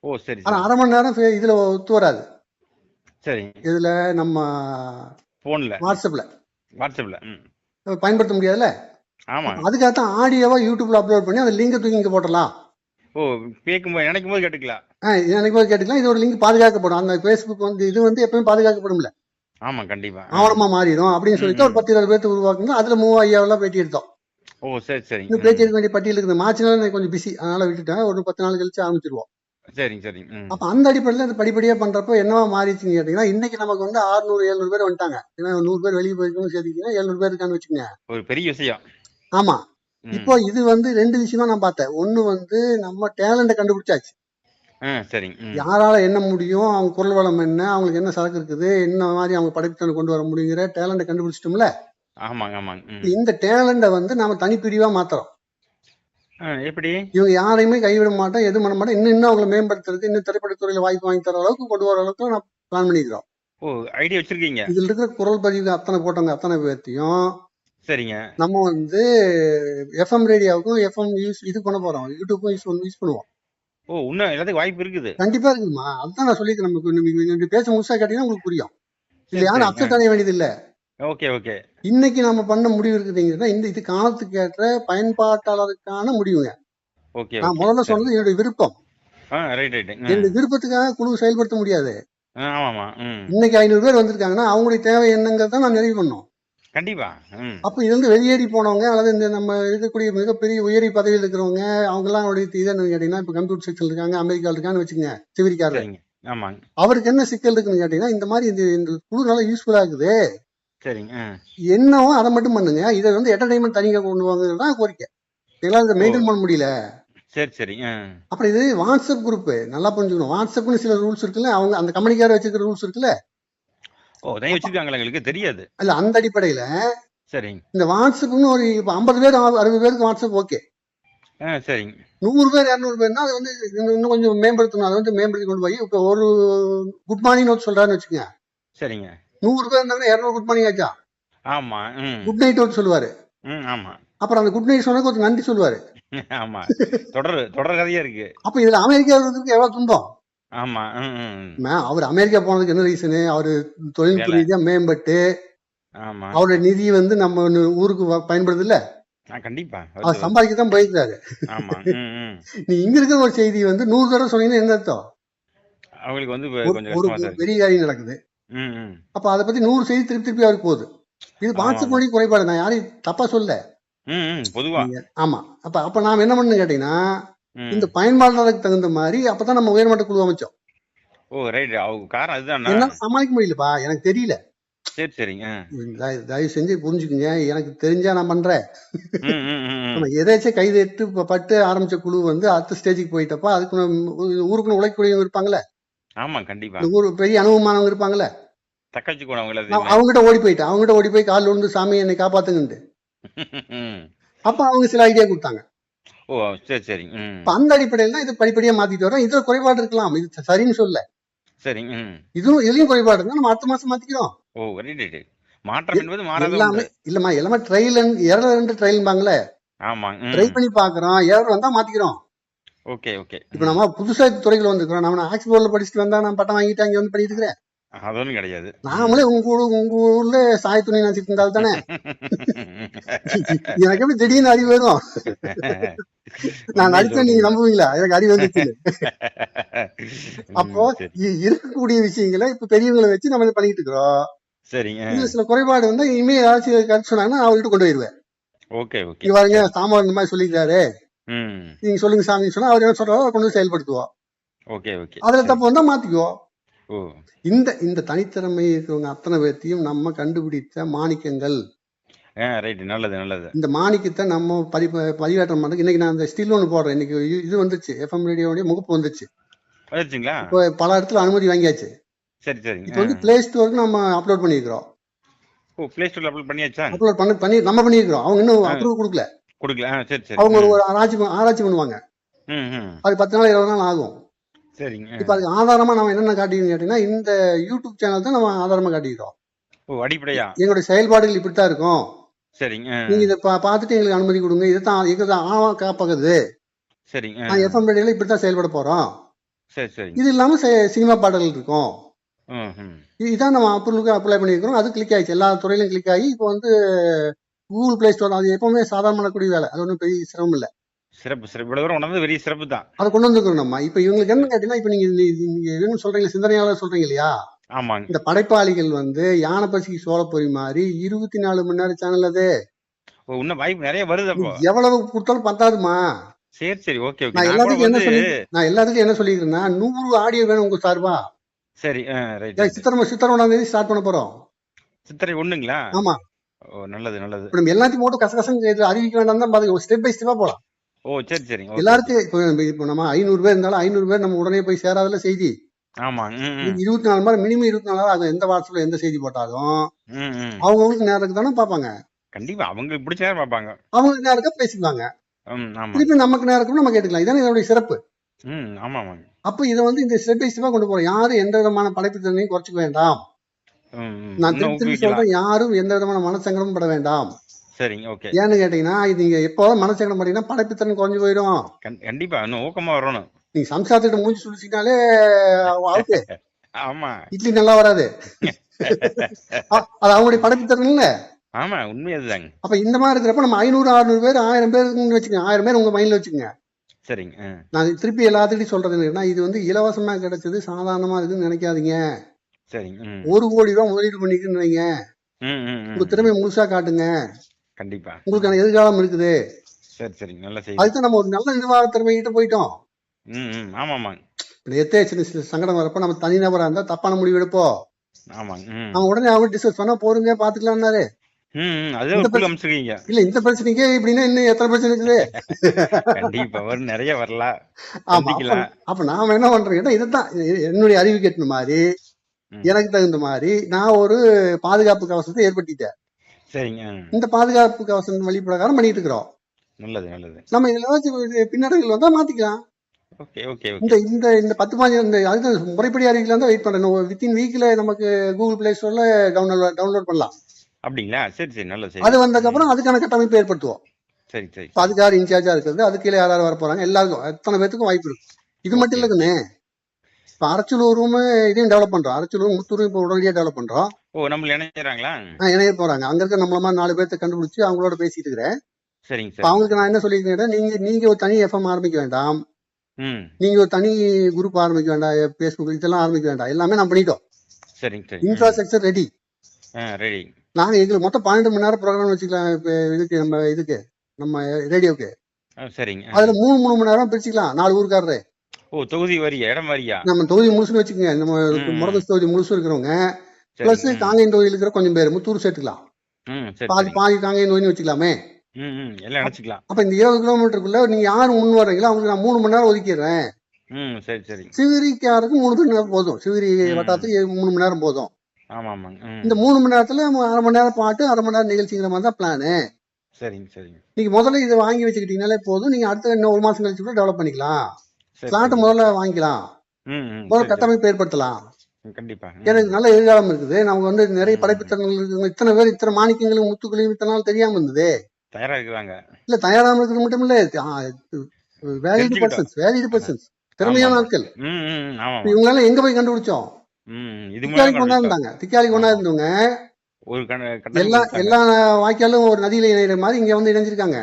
ஓ சரி ஆனா சரி. அரை மணி நேரம் இதுல ஒத்து வராது. சரிங்க இதுல நம்ம போன்ல. வாட்ஸ்அப்ல வாட்ஸ்அப்ல பயன்படுத்த முடியாதுல்ல? ஆமா. அதுக்காகத்தான் ஆடியோவா யூடியூப்ல அப்லோட் பண்ணி அந்த லிங்கை தூக்கி இங்க போட்டலாம் ஓ கேட்கும்போது நினைக்கும் போது கேட்டுக்கலாம். ஆ, எனக்கு போய் கேட்டுக்கலாம். இது ஒரு லிங்க் பாதுகாக்கப்படும். அந்த ஃபேஸ்புக் வந்து இது வந்து எப்பவுமே பாதுகாக்கப்படும்ல? ஆமா கண்டிப்பா. ஆவணமா மாறிடும் அப்படின்னு சொல்லிட்டு ஒரு. பத்து இருபது பேர்த்து உருவாக்குங்க. அதுல மூவா ஐயாவெல்லாம் பேட்டி எடுத்தோம். ஓ சரி சரி பேட்டி எடுக்க வேண்டிய பட்டியல் இருக்குது. மார்ச்னால எனக்கு கொஞ்சம் பிஸி அதனால விட்டுட்டேன். ஒரு பத்து நாள் கழிச்சு ஆரம்பிச்சிருவோம். சரிங்க சரி ம். அப்ப அந்த அடிப்படையில அது படிப்படியா பண்றப்போ என்னவா மாறிச்சுன்னு கேட்டீங்கன்னா இன்னைக்கு நமக்கு வந்து 600 700 பேர் வந்துட்டாங்க. ஏன்னா நூறு பேர் வெளியே போயிருக்கணும் சேர்த்துக்கிட்டீங்கன்னா எழுநூறு பேர் இருக்கான்னு வச்சுக்கோங்க. ஒரு பெரிய விஷயம். ஆமா. இப்போ இது வந்து ரெண்டு விஷயம் நான் பார்த்தேன். ஒண்ணு வந்து நம்ம டேலண்ட கண்டுபிடிச்சாச்சு. சரிங்க யாரால என்ன முடியும் அவங்க குரல் வளம் என்ன அவங்களுக்கு என்ன சரக்கு இருக்குது என்ன மாதிரி அவங்க படைப்புத்தனை கொண்டு வர முடியுங்கிற டேலண்ட கண்டுபிடிச்சிட்டோம்ல? இந்த டேலண்ட வந்து நாம தனிப்பிரிவா மாத்துறோம். எப்படி? இவங்க யாரையுமே கைவிட மாட்டோம் எதுவும் பண்ண மாட்டோம் இன்னும் இன்னும் அவங்களை மேம்படுத்துறது இன்னும் திரைப்படத்துறையில வாய்ப்பு வாங்கி தர அளவுக்கு கொண்டு வர அளவுக்கு நான் பிளான் பண்ணிக்கிறோம். ஓ ஐடியா வச்சிருக்கீங்க. இதுல இருக்கிற குரல் பதிவு அத்தனை போட்டவங்க அத்தனை பேர்த்தையும் சரிங்க. நம்ம வந்து எஃப்எம் ரேடியோவுக்கும் எஃப்எம் யூஸ் இது பண்ண போறோம். யூடியூப்பும் யூஸ் யூஸ் பண்ணுவோம். ஓ இன்னும் எல்லாத்துக்கும் வாய்ப்பு இருக்குது. கண்டிப்பா இருக்குமா? அதுதான் நான் சொல்லிக்கிறேன் நமக்கு. பேச முழுசா கேட்டீங்கன்னா உங்களுக்கு புரியும். இல்ல சரி, யாரும் சரி. அப்செட் அடைய வேண்டியது இல்ல ஓகே ஓகே. இன்னைக்கு நம்ம பண்ண முடிவு இருக்குதுங்கன்னா இந்த இது காலத்துக்கு ஏற்ற பயன்பாட்டாளருக்கான முடிவுங்க. ஓகே நான் முதல்ல சொன்னது என்னுடைய விருப்பம். என்னுடைய விருப்பத்துக்காக குழு செயல்படுத்த முடியாது. இன்னைக்கு ஐநூறு பேர் வந்திருக்காங்கன்னா அவங்களுடைய தேவை என்னங்கிறத நான் நிறைவு பண்ணோம் கண்டிப்பா அப்ப இதுல இருந்து வெளியேறி போனவங்க அல்லது இந்த நம்ம இருக்கக்கூடிய மிகப்பெரிய உயரி பதவியில் இருக்கிறவங்க அவங்க எல்லாம் அவருடைய இது என்னன்னு கேட்டீங்கன்னா இப்ப கம்ப்யூட்டர் செக்ஷன் இருக்காங்க அமெரிக்காவில் இருக்கான்னு வச்சுக்கோங்க சிவிரிக்காரர் அவருக்கு என்ன சிக்கல் இருக்குன்னு கேட்டீங்கன்னா இந்த மாதிரி இந்த இந்த குழு நல்லா யூஸ்ஃபுல்லா இருக்குது. சரிங்க என்னவோ அதை மட்டும் பண்ணுங்க. இதை வந்து என்டர்டைன்மெண்ட் தனியாக கொண்டு வாங்குறது தான் கோரிக்கை. எங்களால் இதை மெயின்டைன் பண்ண முடியல. சரி சரி அப்புறம் இது வாட்ஸ்அப் குரூப் நல்லா புரிஞ்சுக்கணும். வாட்ஸ்அப்னு சில ரூல்ஸ் இருக்குல்ல அவங்க அந்த கம்பெனிக்கார வச்சிருக்கிற ரூல்ஸ் இருக்குல்ல. ஓ தனி வச்சிருக்காங்களா எங்களுக்கு? தெரியாது. அல்ல அந்த அடிப்படையில சரிங்க. இந்த வாட்ஸ்அப்னு ஒரு இப்போ ஐம்பது பேர் அறுபது பேருக்கு வாட்ஸ்அப் ஓகே சரிங்க. நூறு பேர் இரநூறு பேர்னா அது வந்து இன்னும் இன்னும் கொஞ்சம் மேம்படுத்தணும். அதை வந்து மேம்படுத்தி கொண்டு போய் இப்போ ஒரு குட் மார்னிங் நோட் சொல்றாருன்னு வச்சுக்கோங்க. சரிங்க. நூறு பேர் இருந்தாங்கன்னா இரநூறு குட் மார்னிங் ஆச்சா? ஆமா குட் நைட் நோட் சொல்லுவாரு. ஆமா. அப்புறம் அந்த குட் நைட் சொன்னதுக்கு ஒரு நன்றி சொல்லுவாரு. ஆமா. தொடர் தொடர் கதையா இருக்கு. அப்ப இதுல அமெரிக்காவுக்கு எவ்வளவு துன்பம்? ஆமா அவர் அமெரிக்கா போனதுக்கு என்ன ரீசனு அவரு தொழில்நுட்ப. ரீதியா மேம்பட்டு. ஆமா. அவருடைய நிதி வந்து நம்ம ஊருக்கு பயன்படுது இல்ல? கண்டிப்பா. அவர். சம்பாதிக்க தான் போயிருக்காரு நீ இங்க இருக்கிற ஒரு செய்தி வந்து நூறு தடவை சொன்னீங்கன்னா என்ன அர்த்தம்? அவங்களுக்கு வந்து ஒரு- கொஞ்சம் பெரிய காரியம் நடக்குது. அப்ப அதை பத்தி நூறு செய்தி திருப்பி திருப்பி அவருக்கு போகுது. இது வாட்ஸ்அப் குறைபாடு நான் யாரையும் தப்பா சொல்ல பொதுவா. ஆமா. அப்ப அப்ப நாம என்ன பண்ணணும் கேட்டீங்கன்னா. இந்த பயன்பாட்டாளருக்கு தகுந்த மாதிரி அப்பதான் நம்ம உயர்மட்ட குழு அமைச்சோம். ஓ ரைட் அவங்க காரணம் அதுதானா? என்னால சமாளிக்க முடியலப்பா. எனக்கு தெரியல. சரி சரிங்க. தயவு- செஞ்சு புரிஞ்சுக்குங்க. எனக்கு தெரிஞ்சா நான் பண்றேன். எதாச்சும் கைதெட்டு ப- பட்டு ஆரம்பிச்ச குழு வந்து அடுத்த ஸ்டேஜுக்கு போயிட்டப்ப அதுக்கு ஊருக்குன்னு உழைக்கக்கூடியவங்க இருப்பாங்கல்ல? ஆமா கண்டிப்பா. ஊர் பெரிய அனுபவமானவங்க இருப்பாங்கல்ல? கூட அவங்கள அவங்ககிட்ட ஓடி போயிட்டேன் அவங்ககிட்ட ஓடி போய் காலில் விழுந்து சாமி என்னை காப்பாத்துங்கன்ட்டு. அப்ப அவங்க சில ஐடியா கொடுத்தாங்க. ஓ சரி சரி. அந்த அடிப்படையில் தான் இது படிப்படியா மாத்திட்டு வரோம் இதுல குறைபாடு இருக்கலாம். இது சரின்னு சொல்ல. ம். இதுவும் இதுலயும் குறைபாடு இருந்தா நம்ம அடுத்த மாசம் மாத்திக்கிறோம். ஓ மாற்றம் என்பது மாறாத எல்லாமே இல்லம்மா எல்லாமே ட்ரையல் எரர் ரெண்டு ட்ரையல்பாங்களே ஆமா ட்ரை பண்ணி பாக்குறோம் எரர் வந்தா மாத்திக்கிறோம். Okay okay. இப்ப நம்ம புதுசா துறைகள் வந்துக்கிறோம் நம்ம ஆக்ஸ்போர்ட்ல படிச்சுட்டு வந்தா நான் பட்டம் வாங்கிட்டு அங்க வந்து பண்ணிட்டு இருக்கிறேன் அது ஒன்றும் கிடையாது. நாமளே உங்க உங்க ஊர்ல சாய துணி நினைச்சிட்டு இருந்தால் தானே? எனக்கு எப்படி திடீர்னு அறிவு வரும் நான் நடிச்சேன் நீங்க நம்புவீங்களா? எனக்கு அறிவு வந்துச்சு அப்போ இருக்கக்கூடிய விஷயங்களை இப்ப பெரியவங்களை வச்சு நம்ம பண்ணிட்டு இருக்கிறோம். சரிங்க. சில குறைபாடு வந்து இனிமே ஏதாச்சும் கருத்து சொன்னாங்கன்னா நான் அவர்கிட்ட கொண்டு போயிருவேன். Okay okay. இங்க பாருங்க சாமான் இந்த மாதிரி சொல்லிக்கிறாரு. நீங்க சொல்லுங்க சாமி சொன்னா அவர் என்ன சொல்றாரோ கொண்டு செயல்படுத்துவோம். Okay okay. அதுல தப்பு வந்தா மாத்திக்குவோம். ஓ. இந்த இந்த தனித்திறமை இருக்கிறவங்க அத்தனை பேர்த்தையும் நம்ம கண்டுபிடித்த மாணிக்கங்கள். ஆ ரைட் நல்லது நல்லது. இந்த மாணிக்கத்தை நம்ம பரி பதிவேற்றம் பண்றதுக்கு இன்னைக்கு நான் அந்த ஸ்டில் ஒன்று போடுறேன். இன்னைக்கு இ- இது வந்துச்சு. எஃப்எம் ரேடியோடைய முகப்பு வந்துச்சு. வந்துருச்சுங்களா இப்போ பல இடத்துல அனுமதி வாங்கியாச்சு. சரி சரிங்க. இப்போ வந்து பிளே ஸ்டோருக்கு நம்ம அப்லோட் பண்ணியிருக்கிறோம். ஓ ப்ளே ஸ்டோர்ல அப்லோட் பண்ணியாச்சா? அப்லோட் பண்ணி பண்ணி நம்ம பண்ணியிருக்கிறோம். அவங்க இன்னும் ஆ. அப்ரூவ் கொடுக்கல. கொடுக்கல. ஆ சரி சரி அவங்க ம், ஒரு ஆராய்ச்சி பண்- ஆராய்ச்சி பண்ணுவாங்க. ம் ம். அது பத்து நாள் இருபது நாள் ஆகும். சரிங்க. இப்போ அதுக்கு ஆதாரமா நம்ம என்னென்ன காட்டிக்கணும் கேட்டீங்கன்னா இந்த யூடியூப் சேனல் தான் நம்ம ஆதாரமா காட்டிக்கிறோம். ஓ அடிப்படையா? எங்களுடைய செயல்பாடுகள் இப்படித்தான் இருக்கும். சரிங்க. நீங்க இதை பா- பார்த்துட்டு எங்களுக்கு அனுமதி கொடுங்க. இதுதான் இதுதான் ஆவா காப்பகுது சரிங்க. நான் எஃப்எம் ரேடியோல இப்படித்தான் செயல்பட போறோம். சரி சரிங்க. இது இல்லாம சினிமா பாடல்கள் இருக்கும். ம் ம் இது- இதான் நம்ம அப்ரூவலுக்கு அப்ளை பண்ணியிருக்கிறோம். அது கிளிக் ஆயிடுச்சு. எல்லா துறையிலும் கிளிக் ஆகி இப்போ வந்து கூகுள் பிளே ஸ்டோர் அது எப்பவுமே சாதாரண பண்ணக்கூடிய வேலை. அது ஒன்றும் பெரிய சிரமம் இல்லை. சிறப்பு சிறப்பு. இவ்வளவு தூரம் உணர்ந்து பெரிய சிறப்பு தான் அதை கொண்டு வந்துக்கிறோம் நம்ம இப்ப இவங்களுக்கு என்ன கேட்டீங்கன்னா இப்ப நீங்க நீங்க எதுன்னு சொல்றீங்க சிந்தனையாளர் சொல்றீங்க இல்லையா? ஆமாங்க. இந்த படைப்பாளிகள் வந்து யானை பசிக்கு சோளப்பொறி மாதிரி இருபத்தி நாலு மணி நேரம் சேனல் அது. இன்னும் வாய்ப்பு நிறைய வருது அப்போ. எவ்வளவு கொடுத்தாலும் பத்தாதுமா? சரி சரி. ஓகே நான் எல்லாத்துக்கும் என்ன சொல்லி நான் எல்லாத்துக்கும் என்ன சொல்லிக்கிறேன்னா நூறு ஆடியோ வேணும் உங்க சார்பா சரி ரைட் ஏன் சித்திரை சித்திரை ஒன்றாம் தேதி ஸ்டார்ட் பண்ண போறோம். சித்திரை ஒண்ணுங்களா? ஆமா. ஓ நல்லது நல்லது. நம்ம எல்லாத்தையும் போட்டு கசகசங்க அறிவிக்க வேண்டாம் தான் பாருங்க ஸ்டெப் பை ஸ்டெப்பா போலாம். ஓ சரி சரி. எல்லாருக்கும் இப்போ இப்போ நம்ம ஐநூறு பேர் இருந்தாலும் ஐநூறு பேர் நம்ம உடனே போய் சேராதுல செய்தி. ஆமா இருபத்தி நாலு மணி மினிமம் இருபத்தி நாலு ஆகும் எந்த வாட்ஸ்அப்ல எந்த செய்தி போட்டாலும் அவங்கவுங்களுக்கு நேரம் தானே பார்ப்பாங்க. கண்டிப்பா அவங்களுக்கு பிடிச்ச நேரம் பார்ப்பாங்க. அவங்களுக்கு நேரம் இருக்கா பேசிக்குவாங்க. திருப்பி நமக்கு இருக்குன்னு நம்ம கேட்டுக்கலாம். இதானே இதோட சிறப்பு. ஆமா ஆமாங்க அப்ப இதை வந்து இந்த ஸ்டெப் பை ஸ்டெப்பா கொண்டு போறோம். யாரும் எந்த விதமான படைப்பு திறனையும் குறைச்சிக்க வேண்டாம். நான் திருப்பி திருப்பி சொல்றேன் யாரும் எந்த விதமான மனசங்கடமும் பட வேண்டாம். சரிங்க ஓகே ஏன்னு கேட்டீங்கன்னா இது நீங்க எப்போ மனசங்கடம் பண்ணீங்கன்னா படைப்பு திறன் குறைஞ்சு போயிடும். கண்- கண்டிப்பா இன்னும் ஊக்கமா வரணும். நீங்க சம்சாரத்திட்ட மூஞ்சி சுழிச்சினாலே அவுட்டு. ஆமா. இட்லி நல்லா வராது. அது அவங்களுடைய படைப்பு திறன் இல்ல. ஆமா உண்மை அதுதாங்க. அப்ப இந்த மாதிரி இருக்கிறப்ப நம்ம ஐநூறு அறுநூறு பேர் ஆயிரம் பேருக்குன்னு வச்சுக்கோங்க. ஆயிரம் பேர் உங்க மைண்ட்ல வச்சுக்கோங்க. சரிங்க நான் திருப்பி எல்லாத்துக்கிட்டையும் சொல்றது என்னன்னா இது வந்து இலவசமா கிடைச்சது சாதாரணமா இருக்குன்னு நினைக்காதீங்க. சரிங்க ஒரு கோடி ரூபாய் முதலீடு ம், உங்க திறமையை முழுசா காட்டுங்க. கண்டிப்பா. உங்களுக்கான எதிர்காலம் இருக்குது. சரி சரிங்க நல்ல செய்தி. அதுதான் நம்ம ஒரு நல்ல நிர்வாக திறமை கிட்ட போயிட்டோம். ம் ம். ஆமா ஆமாங்க இப்ப எத்தே சின்ன சின்ன சங்கடம் வரப்ப நம்ம தனிநபரா இருந்தா தப்பான முடிவு எடுப்போம். ஆமாங்க அவன் உடனே அவங்க டிஸ்கஸ் பண்ணா போருங்க பாத்துக்கலாம்னாரு இல்ல இந்த பிரச்சனைக்கே இப்படின்னா இன்னும் எத்தனை பிரச்சனை இருக்குது? கண்டிப்பா அப்ப நாம என்ன பண்றோம்? இதுதான் என்னுடைய அறிவு கேட்ட மாதிரி. எனக்கு தகுந்த மாதிரி நான் ஒரு பாதுகாப்பு கவசத்தை ஏற்படுத்திட்டேன். சரிங்க. இந்த பாதுகாப்பு கவசம் வழி பிரகாரம் பண்ணிட்டு இருக்கிறோம் நல்லது நல்லது. நம்ம இதுல ஏதாச்சும் பின்னடைகள் வந்தா மாத்திக்கலாம். ஓகே ஓகே இந்த இந்த இந்த பத்து பாஞ்சு இந்த அதுதான் முறைப்படி அறிவிக்கலாம் தான் வெயிட் பண்றேன். வித்தின் வீக்ல நமக்கு கூகுள் பிளே ஸ்டோர்ல டவுன்லோட் டவுன்லோட் பண்ணலாம். அப்படிங்களா? சரி சரி நல்ல அது வந்ததுக்கப்புறம் அதுக்கான கட்டமைப்பு ஏற்படுத்துவோம். சரி சரி. அதுக்கு யார் இன்சார்ஜா இருக்கிறது அதுக்கு கீழே யார் யார் வர போறாங்க? எல்லாருக்கும் எத்தனை பேத்துக்கும் வாய்ப்பு இருக்கு. இது மட்டும். இல்லைங்கண்ணே இப்ப அரச்சலூரும் இதையும் டெவலப் பண்றோம். அரச்சலூர் முத்தூரும் இப்போ உடனடியாக டெவலப் பண்றோம். ஓ நம்மள இணைஞ்சிடறாங்களா இணைய போறாங்க. அங்க இருக்க நம்மள மாதிரி நாலு பேர்த்த கண்டுபிடிச்சு அவங்களோட பேசிட்டு இருக்கிறேன். சரிங்க சரி. அவங்களுக்கு நான் என்ன சொல்லியிருக்கேன் நீங்க நீங்க ஒரு தனி எஃப்எம் ஆரம்பிக்க வேண்டாம். நீங்க ஒரு தனி குரூப் ஆரம்பிக்க வேண்டாம். பேஸ்புக் இதெல்லாம் ஆரம்பிக்க வேண்டாம். எல்லாமே நான் பண்ணிட்டோம். சரிங்க சரி. இன்ஃப்ராஸ்ட்ரக்சர் ரெடி ரெடி நாங்க எங்களுக்கு மொத்தம் பன்னெண்டு மணி நேரம் ப்ரோக்ராம் வச்சுக்கலாம் இதுக்கு நம்ம இதுக்கு நம்ம ரேடியோக்கு சரிங்க. அதுல மூணு மூணு மணி நேரம் பிரிச்சுக்கலாம். நாலு ஊருக்காரரு. ஓ தொகுதி வரியா? இடம் வரியா? நம்ம தொகுதி முழுசுன்னு வச்சுக்கோங்க. நம்ம. முரதஸ் தொகுதி முழுசும் இருக்கிறவங்க பிளஸ். காங்கேயம் தொகுதியில் இருக்கிற கொஞ்சம் பேர் முத்தூர் சேர்த்துக்கலாம். பாதி பாதி காங்கேயம் தொகுதின்னு வச்சுக்கலாமே. எல்லாம் அப்ப இந்த இருபது கிலோமீட்டருக்குள்ள நீங்க யார் முன் வர்றீங்களோ அவங்களுக்கு நான் மூணு மணி நேரம் ஒதுக்கிடுறேன். சரி சரி. சிவிரிக்காருக்கு மூணு மணி நேரம் போதும். சிவிரி. வட்டாரத்துக்கு மூணு மணி நேரம் போதும். இந்த மூணு மணி நேரத்துல அரை மணி நேரம் பாட்டு அரை மணி நேரம் நிகழ்ச்சிங்கிற மாதிரி தான் பிளானு சரிங்க சரிங்க. நீங்க முதல்ல இதை வாங்கி வச்சுக்கிட்டீங்கனாலே போதும். நீங்க அடுத்த இன்னும் ஒரு மாசம் கழிச்சு கூட டெவலப் பண்ணிக்கலாம். சரி. முதல்ல வாங்கிக்கலாம். முதல்ல. கட்டமைப்பு ஏற்படுத்தலாம். கண்டிப்பா. எனக்கு நல்ல எதிர்காலம் இருக்குது. நமக்கு வந்து நிறைய. படைப்பு இத்தனை பேர் இத்தனை மாணிக்கங்களும் முத்துக்களையும் இத்தனை நாள் தெரியாம இருந்தது. தயாரா இருக்கிறாங்க இல்ல தயாராம இருக்கிறது மட்டும் இல்ல. வேலிடு. பர்சன்ஸ் வேலிடு பர்சன்ஸ் திறமையான. ஆட்கள். ம் ம் ம், ஆமா இப்ப இவங்க எல்லாம் எங்க போய் கண்டுபிடிச்சோம்? மூலம் கொண்டா. இருந்தாங்க திக்காலி கொண்டா. இருந்தவங்க ஒரு எல்லா எல்லா வாய்க்காலும் ஒரு நதியில இணையிற மாதிரி இங்க வந்து இணைஞ்சிருக்காங்க.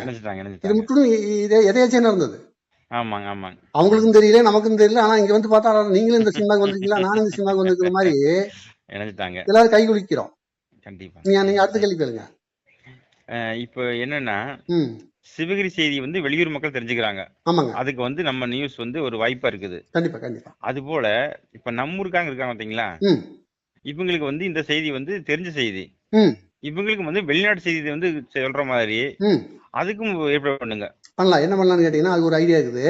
இது முற்றிலும் இது எதையாச்சும் நடந்தது. ஆமாங்க ஆமாங்க. அவங்களுக்கும் தெரியல நமக்கும் தெரியல. ஆனா இங்க வந்து பார்த்தா நீங்களும் இந்த சினிமாக்கு வந்திருக்கீங்களா நானும் இந்த சினிமாக்கு வந்திருக்கிற மாதிரி நினைச்சிட்டாங்க எல்லாரும் கை குளிக்கிறோம் கண்டிப்பா. நீங்க நீங்க அடுத்த கேள்வி கேளுங்க. இப்போ என்னன்னா சிவகிரி செய்தி வந்து வெளியூர் மக்கள் தெரிஞ்சுக்கிறாங்க. ஆமாங்க. அதுக்கு வந்து நம்ம நியூஸ் வந்து ஒரு வாய்ப்பா இருக்குது. கண்டிப்பா கண்டிப்பா. அது போல இப்ப நம்ம ஊருக்காங்க இருக்காங்க பாத்தீங்களா? இவங்களுக்கு வந்து இந்த செய்தி வந்து தெரிஞ்ச செய்தி. இவங்களுக்கு வந்து வெளிநாட்டு செய்தி வந்து சொல்ற மாதிரி அதுக்கும் ஏற்பாடு பண்ணுங்க. பண்ணலாம். என்ன பண்ணலாம்னு கேட்டீங்கன்னா அது ஒரு ஐடியா இருக்குது.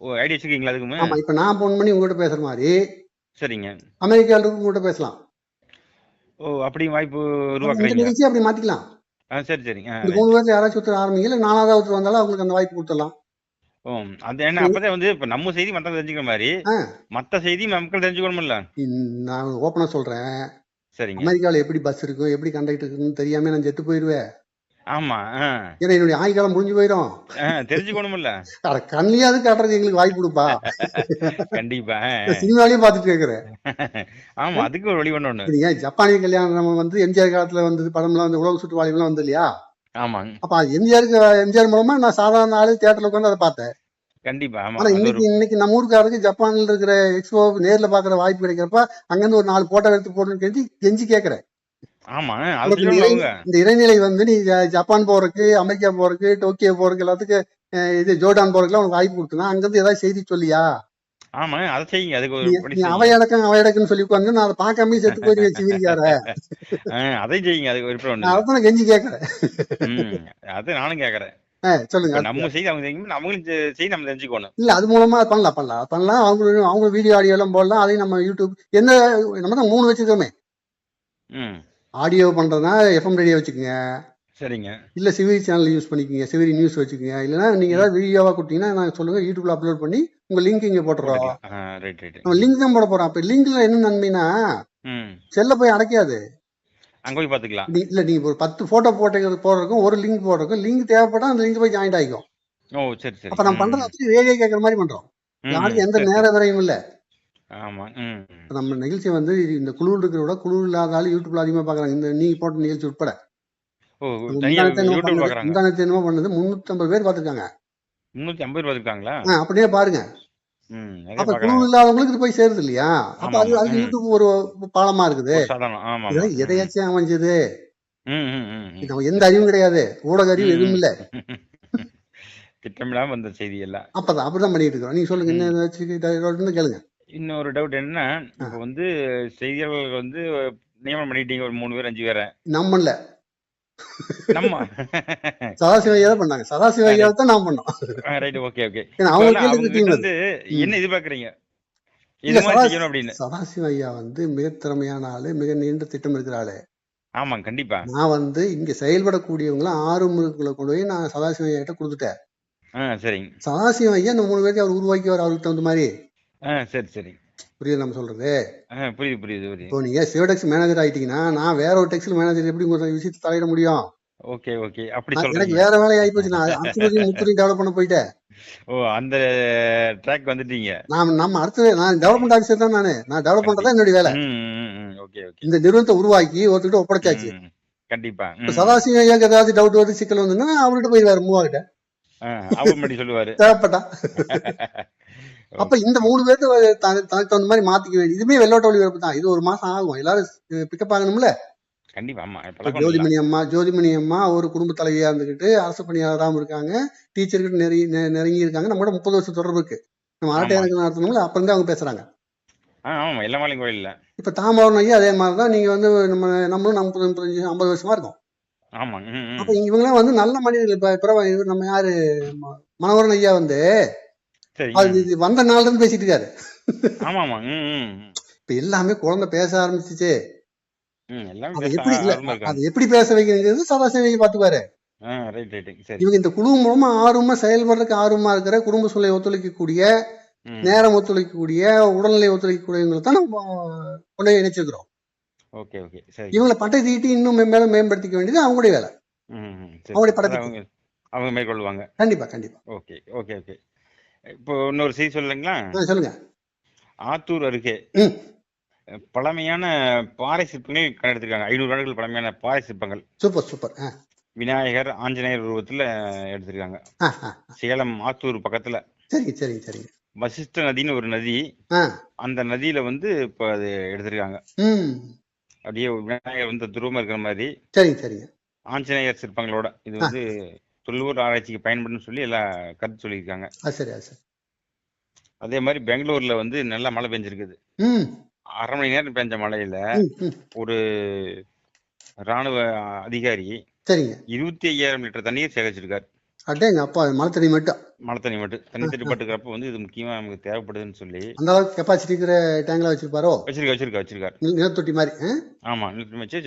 ஓ ஐடியா வச்சிருக்கீங்களா அதுக்குமே? ஆமா இப்ப நான் போன் பண்ணி உங்ககிட்ட பேசுற மாதிரி சரிங்க. அமெரிக்கால இருந்து உங்ககிட்ட பேசலாம். ஓ அப்படி வாய்ப்பு உருவாக்குறீங்க நிகழ்ச்சி அப்படி மாத்திக்கலாம். ஆ சரி சரிங்க மூணு பேர்ல யாராச்சும் ஒருத்தர் ஆரம்பிங்க இல்ல நாலாவது ஒருத்தர் வந்தாலும் அவங்களுக்கு அந்த வாய்ப்பு கொடுத்துடலாம். ஓ அது என்ன அப்பதான் வந்து இப்ப நம்ம செய்தி மத்தவங்க தெரிஞ்சுக்கிற மாதிரி. மத்த செய்தி மக்கள் தெரிஞ்சுக்கணும்ல நான் ஓப்பனா சொல்றேன். சரிங்க. அமெரிக்கால எப்படி பஸ் இருக்கும் எப்படி கண்டக்டர் இருக்குன்னு தெரியாம நான் செத்து போயிருவேன். ஆமா ஏன்னா என்னுடைய ஆயுள்காலம் முடிஞ்சு போயிடும். தெரிஞ்சுக்கணும்ல. அட கண்ணியாவது காட்டுறது எங்களுக்கு வாய்ப்பு கொடுப்பா. கண்டிப்பா சினிமாலையும் பார்த்துட்டு கேட்கிறேன் ஆமா அதுக்கு ஒரு வழி பண்ணணும் நீங்க ஜப்பானிய கல்யாணம் வந்து எம்ஜிஆர் காலத்துல வந்தது படம்லாம் வந்து உலக சுற்று வாழ்வுலாம் வந்து இல்லையா? ஆமாங்க. அப்ப எம்ஜிஆருக்கு எம்ஜிஆர் மூலமா நான் சாதாரண ஆளு தியேட்டர்ல உட்காந்து அதை பார்த்தேன். கண்டிப்பா ஆனா இன்னைக்கு இன்னைக்கு நம்ம ஊருக்காரருக்கு ஜப்பான்ல இருக்கிற எக்ஸ்போ நேர்ல பாக்குற வாய்ப்பு கிடைக்கிறப்ப அங்கிருந்து ஒரு நாலு போட்டோ எடுத்து போடணும்னு கெஞ்சி கெஞ்சி கேக்குறேன். அது இந்த இடைநிலை வந்து நீ ஜப்பான் போறதுக்கு அமெரிக்கா போறதுக்கு டோக்கியோ போறதுக்கு எல்லாத்துக்கும் அஹ், இது ஜோர்டான் போறதுக்குலாம் உனக்கு வாய்ப்பு கொடுத்தனா அங்கிருந்து ஏதாவது செய்தி சொல்லியா? ஆமா அதை செய்யுங்க. அதுக்கு ஒரு நீ செய்யுங்க. அவையடக்கம் அவையடக்குன்னு சொல்லி உட்காந்து நான் அதை பார்க்காம செத்து போயிருவேன் சிவிரிக்கார ஆஹ் அதையும் செய்யுங்க. அதுக்கு விருப்பம் நான் கெஞ்சி கேக்குறேன். ம் அது நானும் கேக்குறேன். அஹ், சொல்லுங்க அது- நம்ம செய்தி அவங்க அவங்களும் செ- செய்தி நம்ம தெரிஞ்சுக்கணும். இல்ல அது மூலமா பண்ணலாம் பண்ணலாம். அது பண்ணலாம். அவங்க அவங்க வீடியோ ஆடியோ எல்லாம் போடலாம். அதையும் நம்ம யூடியூப் என்ன நம்ம தான் மூணு வச்சிருக்கோமே. ஆடியோ பண்றதுனா எஃப்எம் ரேடியோ வச்சுக்கோங்க. சரிங்க. இல்ல சிவிரி சேனல் யூஸ் பண்ணிக்கோங்க. சிவிரி நியூஸ் வச்சுக்கோங்க. இல்லைன்னா நீங்க ஏதாவது வீடியோவா கொடுத்தீங்கன்னா நான் சொல்லுங்க. யூடியூப்ல அப்லோட் பண்ணி உங்க லிங்க் இங்க போட்டுறோம். நம்ம லிங்க் தான் போட போறோம். அப்ப லிங்க்ல என்ன நன்மைனா செல்ல போய் அடைக்காது. அங்க போய் பாத்துக்கலாம் நீ இல்ல நீங்க ஒரு பத்து போட்டோ போட்டு போடுறதுக்கும் ஒரு லிங்க் போடுறதுக்கும் லிங்க் தேவைப்பட்டா அந்த லிங்க் போய் ஜாயிண்ட் ஆகிக்கும் ஓ சரி சரி. அப்ப நம்ம அப்படி ரேடியோ கேட்கற மாதிரி பண்றோம். ம், யாருக்கு எந்த. நேர விரையும் இல்ல. ஆமா ம். நம்ம நிகழ்ச்சி வந்து இந்த குழு இருக்கிற விட குழு இல்லாத ஆளு யூடியூப்ல அதிகமா பாக்குறாங்க. இந்த நீங்க போட்ட நிகழ்ச்சி உட்பட. ஓ தனியா என்னமோ யூடியூப் பண்ணது பாக்குறாங்க? என்னமோ பேர் பாத்துருக்காங்க. முன்னூத்தி ஐம்பது ரூபா இருக்காங்களா அப்படியே பாருங்க. ம் நிறைய அப்ப குழு பாக்குறாங்க இல்லாதவங்களுக்கு இது போய் சேருது இல்லையா? அப்ப அது அதுக்கு ம். யூடியூப் ஒரு பாலமா இருக்குது. ஒரு சாதாரணம் ஆமா ஆமா. இதெல்லாம் ம். எதையாச்சும் அமைஞ்சது. ம் ம் ம் ம். நம்ம எந்த அறிவும் கிடையாது. ஊடக அறிவு ம், எதுவும் ம். இல்ல. திட்டமிடாம வந்த செய்தி எல்லாம். அப்பதான் அப்படிதான் பண்ணிட்டு இருக்கோம் நீங்க சொல்லுங்க என்ன. ஏதாச்சும் கேளுங்க. இன்னொரு டவுட் என்னன்னா ஆ. இப்ப வந்து செய்தியாளர்கள் வந்து நியமனம் பண்ணிட்டீங்க ஒரு மூணு பேர் அஞ்சு பேரை. நம்மள நம்ம. சதாசிவ ஐயா தான் பண்ணாங்க. சதாசிவ ஐயா தான் நான் பண்ணோம். ரைட் ஓகே ஓகே அவங்க வந்து. என்ன எதிர்பார்க்கறீங்க? இல்ல இது மாதிரி சதாசி செய்யணும் அப்படின்னு? சதாசிவ ஐயா வந்து மிக திறமையான ஆளு மிக நீண்ட திட்டம் இருக்கிற ஆளு ஆமா கண்டிப்பா. நான் வந்து இங்க செயல்படக்கூடியவங்கள ஆறுமுகங்களை கொண்டு போய் நான் சதாசிவ ஐயா கிட்ட கொடுத்துட்டேன் சரிங்க. சதாசிவ ஐயா இந்த மூணு பேருக்கு அவர் உருவாக்கியவர் அவருக்கு தகுந்த மாதிரி. சரி சரி. புரியுது நம்ம சொல்றது? புரியுது புரியுது புரியுது. இப்போ நீங்க சிவடெக்ஸ் மேனேஜர் ஆயிட்டீங்கன்னா நான் வேற ஒரு டெக்ஸ்டைல் மேனேஜர் எப்படி ஒரு விஷயத்தை தலையிட முடியும்? Okay okay. அப்படி நான் எனக்கு சொல்றீங்க வேற வேலை ஆகி போச்சு. நான் முத்துரையும் டெவலப் பண்ண போயிட்டேன். ஓ அந்த ட்ராக் வந்துட்டீங்க. நான் நம்ம அடுத்தது நான் டெவலப்மெண்ட் ஆஃபீஸர் தான் நானு. நான் டெவலப் பண்றதா என்னுடைய வேலை. Okay okay. இந்த நிறுவனத்தை உருவாக்கி ஒருத்தர்கிட்ட ஒப்படைச்சாச்சு. கண்டிப்பா. சதாசிவம் ஐயாக்கு ஏதாவது டவுட் வருது சிக்கல் வந்துன்னா அவர்கிட்ட ஆ அவர் மட்டும் சொல்லுவாரு. தேவைப்பட்டா. அப்ப இந்த மூணு பேர்த்து தனக்கு தகுந்த மாதிரி மாத்திக்க வேண்டிய இதுமே வெள்ளோட்ட ஒளிபரப்பு தான். இது ஒரு மாசம் ஆகும். எல்லாரும் பிக்கப் ஆகணும்ல? ஜோதிமணி அம்மா ஜோதிமணி அம்மா ஒரு குடும்ப தலைவியா இருந்துகிட்டு அரசு பணியாளராகவும் இருக்காங்க. டீச்சர்கிட்ட நெருங்கி நெருங்கி இருக்காங்க. நம்மளோட முப்பது வருஷம் தொடர்பு இருக்கு நம்ம எனக்கு நடத்தணும்ல? அப்ப இருந்து அவங்க பேசுறாங்க. ஆமா. கோயில்ல. இப்ப தாமரம் ஐயா அதே மாதிரி தான். நீங்க வந்து நம்ம நம்மளும் நம்ம முப்பது முப்பத்தஞ்சு ஐம்பது வருஷமா இருக்கோம். ஆமா. ம் ம். அப்ப இவங்கெல்லாம் வந்து நல்ல மனிதர்கள். இப்ப நம்ம யாரு? மனோகரன் ஐயா வந்து அது இது வந்த நாள்ல இருந்து பேசிட்டு இருக்காரு. ஆமா ஆமா. இப்ப எல்லாமே குழந்தை பேச ஆரம்பிச்சிச்சு. அதை எப்படி அதை பேச வைக்கிறது சதாசிவம் பாத்துக்குவாரு. இவங்க இந்த குழு மூலமா ஆர்வமா செயல்படுறதுக்கு ஆர்வமா இருக்கிற குடும்ப சூழலை ஒத்துழைக்கக்கூடிய நேரம் ஒத்துழைக்கக்கூடிய உடல்நிலை ஒத்துழைக்கக்கூடியவங்களை தான் நம்ம கொண்டு இணைச்சிருக்கிறோம். ஓகே ஓகே சரி. இவங்களை பட்டை தீட்டி இன்னும் மேலும் மேம்படுத்திக்க வேண்டியது அவங்களுடைய வேலை. அவங்களுடைய அவங்க அவங்க மேற்கொள்வாங்க. கண்டிப்பா கண்டிப்பா. Okay okay okay. இப்போ இன்னொரு செய்தி சொல்லுங்களா சொல்லுங்க. ஆத்தூர் அருகே பழமையான பாறை சிற்பங்கள் கண்டெடுத்திருக்காங்க. ஐநூறு ஆண்டுகள் பழமையான பாறை சிற்பங்கள். Super super. விநாயகர் ஆஞ்சநேயர் உருவத்துல எடுத்திருக்காங்க. சேலம் ஆத்தூர் பக்கத்துல. சரிங்க சரிங்க சரிங்க. வசிஷ்ட நதின்னு ஒரு நதி. அந்த நதியில வந்து இப்போ அது எடுத்திருக்காங்க. அப்படியே விநாயகர் வந்து துருவமா இருக்கிற மாதிரி. சரிங்க சரிங்க. ஆஞ்சநேயர் சிற்பங்களோட. இது. வந்து தொல்லுவர் ஆராய்ச்சிக்கு பயன்படுன்னு சொல்லி எல்லாம் கருத்து சொல்லியிருக்காங்க. சரி அது சரி. அதே மாதிரி பெங்களூர்ல வந்து நல்லா மழை பெஞ்சிருக்குது. அரை மணி நேரம் பெஞ்ச மழையில ஒரு ராணுவ அதிகாரி சரிங்க. இருபத்தி ஐயாயிரம் லிட்டர் தண்ணீர் சேகரிச்சிருக்காரு. அட்டேங்க அப்பா மழை தண்ணி மட்டும். மழை தண்ணி மட்டும். தண்ணி தட்டுப்பாட்டுக்கிறப்ப வந்து இது முக்கியமா நமக்கு தேவைப்படுதுன்னு சொல்லி அந்த அளவுக்கு கெப்பாசிட்டி இருக்கிற டேங்க்ல வச்சிருப்பாரோ? வச்சிருக்கா வச்சிருக்கா வச்சிருக்காரு. நில- நிலத்தொட்டி மாதிரி? ஆமா நிறுத்தி வச்சு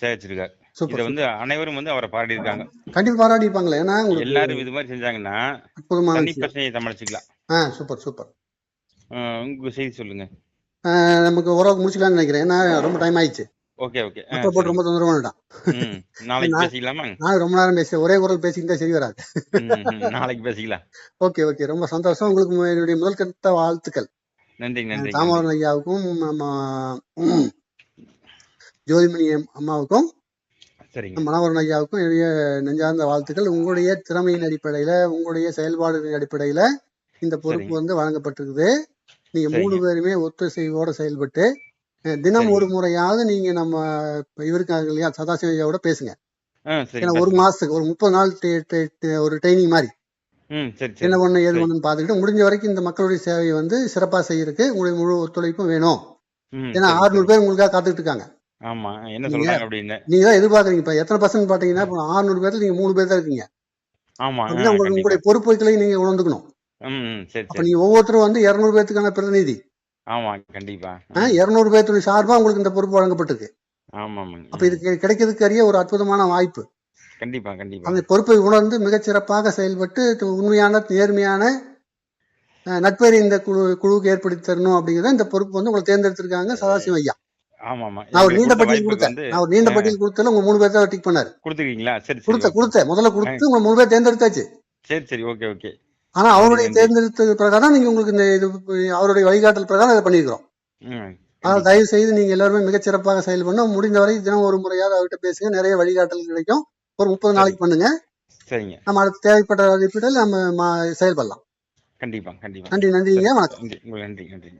சேகரிச்சிருக்காரு. இதை வந்து அனைவரும் வந்து அவரை பாராட்டி இருக்காங்க கண்டிப்பா பாராட்டி இருப்பாங்களே ஏன்னா எல்லாரும் இது மாதிரி செஞ்சாங்கன்னா விஷயம். பிரச்சனையை சமாளிச்சுக்கலாம். ஆ சூப்பர் சூப்பர். உங்க செய்தி சொல்லுங்க. நமக்கு உறவு முடிச்சுக்கலாம்னு நினைக்கிறேன். ஏன்னா ரொம்ப டைம் ஆயிடுச்சு. Okay okay. போட்டு ரொம்ப தொந்தரவு வேண்டாம். ம் நாளைக்கு நான்- பேசிக்கலாமா? நான் ரொம்ப நேரம் பேச ஒரே குரல் பேசிக்கிட்டா சரி வராது. நாளைக்கு பேசிக்கலாம். Okay okay. ரொம்ப சந்தோஷம். உங்களுக்கு என்னுடைய முதல் கருத்த வாழ்த்துக்கள். நன்றி நன்றி தாமோதரன் ஐயாவுக்கும் நம்ம ஜோதிமணி அம்- அம்மாவுக்கும். சரிங்க மனோகரன் ஐயாவுக்கும் என்னுடைய நெஞ்சார்ந்த வாழ்த்துக்கள் உங்களுடைய திறமையின் அடிப்படையில உங்களுடைய செயல்பாடுகளின் அடிப்படையில இந்த பொறுப்பு. வந்து வழங்கப்பட்டிருக்குது நீங்க மூணு. பேருமே ஒத்துசைவோட செயல்பட்டு தினம். ஒரு முறையாவது நீங்க நம்ம இவருக்காக இல்லையா சதாசிவ ஐயாவோட பேசுங்க ஏன்னா ஒரு மாசத்துக்கு ஒரு முப்பது நாள் ஒரு ட்ரைனிங் மாதிரி என்ன பண்ணு ஏது சரி. பண்ணுன்னு பார்த்துக்கிட்டு முடிஞ்ச வரைக்கும் இந்த மக்களுடைய சேவையை வந்து சிறப்பா செய்யறதுக்கு உங்களுடைய முழு ஒத்துழைப்பும் வேணும் ஏன்னா சரி, 600 சரி. பேர் உங்களுக்காக காத்துக்கிட்டு இருக்காங்க ஆமா. என்ன சொல்றாங்க அப்படின்னு. நீங்க தான் எதிர்பார்க்குறீங்க. இப்ப எத்தனை பர்சன்ட் பாத்தீங்கன்னா இப்போ 600 பேர்ல நீங்க மூணு பேர் தான் இருக்கீங்க. ஆமா உங்களுக்கு உங்களுடைய பொறுப்புகளை நீங்க உணர்ந்துக்கணும். ம் ம், சரி அப்ப நீங்க ஒவ்வொருத்தரும் வந்து 200 பேர்த்துக்கான பிரதிநிதி. ஆமா கண்டிப்பா. 200 பேர்த்துடைய சார்பா உங்களுக்கு இந்த பொறுப்பு வழங்கப்பட்டிருக்கு. ஆமா அப்ப இது கிடைக்கிறதுக்கு அரிய ஒரு அற்புதமான வாய்ப்பு. கண்டிப்பா கண்டிப்பா. அந்த பொறுப்பை உணர்ந்து மிகச் சிறப்பாக செயல்பட்டு உண்மையான நேர்மையான நட்பெயரை இந்த குழு குழுவுக்கு ஏற்படுத்தி தரணும் அப்படிங்கிறத இந்த பொறுப்பு வந்து உங்களை தேர்ந்தெடுத்திருக்காங்க சதாசிவம் ஐயா. நான் ஒரு நீண்ட பட்டியல் கொடுத்தேன். நான் ஒரு நீண்ட பட்டியல் கொடுத்தல உங்க மூணு பேர் தான் டிக் பண்ணாரு. கொடுத்துருக்கீங்களா? சரி கொடுத்த முதல்ல கொடுத்து உங்க மூணு பேர் தேர்ந்தெடுத்தாச்சு. சரி சரி. Okay okay. ஆனா அவருடைய. தேர்ந்தெடுத்தது பிரகாரம் நீங்க உங்களுக்கு இந்த இது அவருடைய வழிகாட்டல் பிரகாரம் அதை பண்ணியிருக்கிறோம். ம் அதனால தயவு செய்து நீங்க எல்லாருமே மிகச் சிறப்பாக செயல்படணும் முடிந்தவரை தினம் ஒரு முறையாவது அவர்கிட்ட பேசுங்க. நிறைய வழிகாட்டல் கிடைக்கும். ஒரு முப்பது. நாளைக்கு பண்ணுங்க. சரிங்க. நம்ம அடுத்து தேவைப்பட்ட அடிப்படையில் நம்ம செயல்படலாம். கண்டிப்பா கண்டிப்பா. நன்றி நன்றிங்க. வணக்கம். நன்றி. நன்றி